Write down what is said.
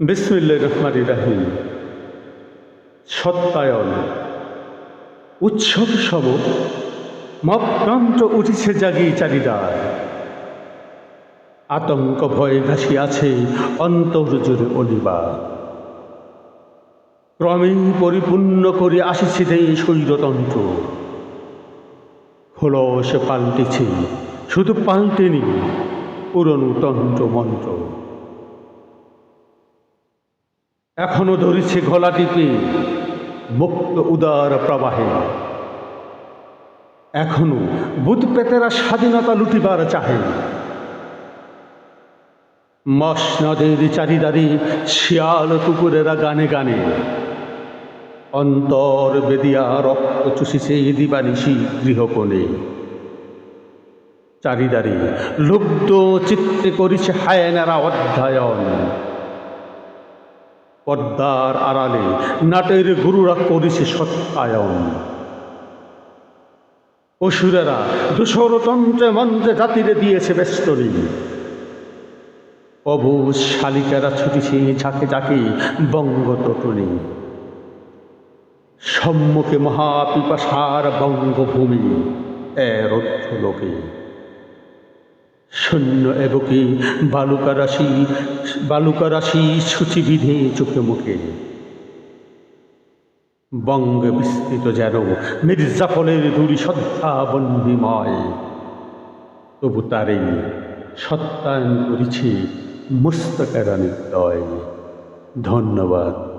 বিসমিল্লা রহমান রাহিম। সত্যায়ন। উৎসব সব মপকান্ত উঠিছে জাগি চারিদার। আতঙ্ক ভয় আছে অন্তর জুড়ে অলিবা। ক্রমেই পরিপূর্ণ করে আসিছে শৈরতন্ত্র হলো সে পাল্টেছে, শুধু পাল্টেনি, পুরনো তন্ত্র মন্ত্র এখনও ধরেছে গলা টিপে মুক্ত উদার প্রবাহে। এখনও বুধ পেতেরা স্বাধীনতা লুটিবার চাহে। মসনদের চারিদারে শিয়াল কুকুরেরা গানে গানে। অন্তর বেদিয়া রক্ত চুষিছে দিবানিশি গৃহকোণে। চারিদারে লুব্ধ চিত্তে করিছে হায়নারা অধ্যায়ন। পর্দার আড়ালে, নাটের গুরুরা করেছে সত্যায়ন। অসুরেরা দূষরতন্ত্রে মন্ত্রে জাতিরে দিয়েছে বেস্তরি অবুজ শালিকারা ছুটিছে ঝাঁকে ঝাঁকে বঙ্গতটনে সম্মুখে মহাপিপাসার বঙ্গভূমি, এর লোকে। শূন্য এবকে বালুকারাশি বালুকারাশি সূচি বিধে চোখে মুখে। বঙ্গে বিস্তৃত যেন মির্জাফলের দুরি শ্রদ্ধা বন্দিময়। তবু তারে সত্যায়ন করেছে মুস্তকেরা নির্দয় ধন্যবাদ।